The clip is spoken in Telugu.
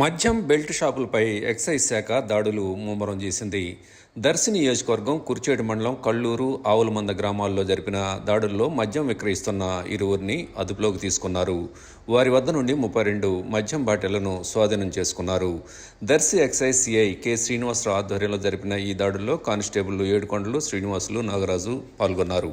మద్యం బెల్ట్ షాపులపై ఎక్సైజ్ శాఖ దాడులు ముమ్మరం చేసింది. దర్శి నియోజకవర్గం కుర్చేడు మండలం కల్లూరు ఆవులమంద గ్రామాల్లో జరిపిన దాడుల్లో మద్యం విక్రయిస్తున్న ఇరువురిని అదుపులోకి తీసుకున్నారు. వారి వద్ద నుండి ముప్పై రెండు మద్యం బాటిళ్ళను స్వాధీనం చేసుకున్నారు. Darsi excise CI K Srinivasarao ఆధ్వర్యంలో జరిపిన ఈ దాడుల్లో కానిస్టేబుల్ ఏడుకొండలు శ్రీనివాసులు నాగరాజు పాల్గొన్నారు.